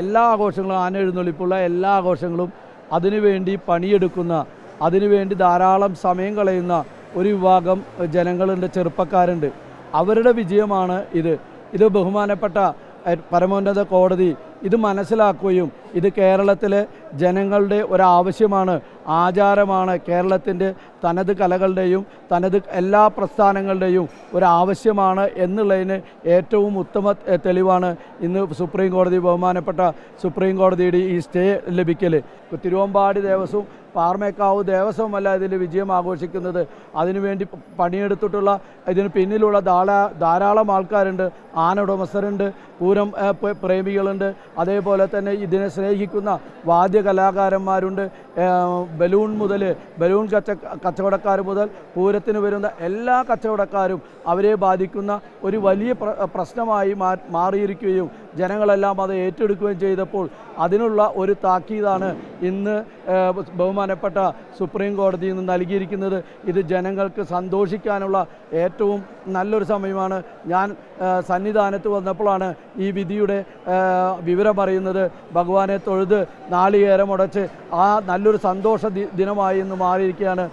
എല്ലാ ആഘോഷങ്ങളും ആന എഴുന്നള്ളിപ്പുള്ള എല്ലാ ആഘോഷങ്ങളും അതിനുവേണ്ടി പണിയെടുക്കുന്ന അതിനുവേണ്ടി ധാരാളം സമയം കളയുന്ന ഒരു വിഭാഗം ജനങ്ങളുണ്ട് ചെറുപ്പക്കാരുണ്ട്. അവരുടെ വിജയമാണ് ഇത്. ഇത് ബഹുമാനപ്പെട്ട പരമോന്നത കോടതി ഇത് മനസ്സിലാക്കുകയും ഇത് കേരളത്തിലെ ജനങ്ങളുടെ ഒരാവശ്യമാണ് ആചാരമാണ് കേരളത്തിന്റെ തനത് കലകളുടെയും തനത് എല്ലാ പ്രസ്ഥാനങ്ങളുടെയും ഒരാവശ്യമാണ് എന്നുള്ളതിന് ഏറ്റവും ഉത്തമ തെളിവാണ് ഇന്ന് സുപ്രീം കോടതി ബഹുമാനപ്പെട്ട സുപ്രീം കോടതിയുടെ ഈ സ്റ്റേ ലഭിക്കൽ തിരുവമ്പാടി ദേവസ്വം പാർമേക്കാവ് ദേവസ്വമല്ല ഇതിന്റെ വിജയം ആഘോഷിക്കുന്നത്. അതിനുവേണ്ടി പണിയെടുത്തിട്ടുള്ള ഇതിന് പിന്നിലുള്ള ധാരാ ധാരാളം ആൾക്കാരുണ്ട്. ആന ഉടമസ്ഥരുണ്ട് പൂരം പ്രേമികളുണ്ട്. അതേപോലെ തന്നെ ഇതിനെ സ്നേഹിക്കുന്ന വാദ്യ കലാകാരന്മാരുണ്ട് ബലൂൺ മുതൽ ബലൂൺ കച്ച കച്ചവടക്കാർ മുതൽ പൂരത്തിന് വരുന്ന എല്ലാ കച്ചവടക്കാരും അവരെ ബാധിക്കുന്ന ഒരു വലിയ പ്ര- പ്രശ്നമായി മാറിയിരിക്കുകയും ജനങ്ങളെല്ലാം അത് ഏറ്റെടുക്കുകയും ചെയ്തപ്പോൾ അതിനുള്ള ഒരു താക്കീതാണ് ഇന്ന് ബഹുമാനപ്പെട്ട സുപ്രീം കോടതി നിന്ന് നൽകിയിരിക്കുന്നത്. ഇത് ജനങ്ങൾക്ക് സന്തോഷിക്കാനുള്ള ഏറ്റവും നല്ലൊരു സമയമാണ്. ഞാൻ സന്നിധാനത്ത് വന്നപ്പോഴാണ് ഈ വിധിയുടെ വിവരം അറിയുന്നത്. ഭഗവാനെ തൊഴുത് നാളികേരം ഉടച്ച് ആ നല്ലൊരു സന്തോഷ ദിനമായി ഇന്ന് മാറിയിരിക്കുകയാണ്.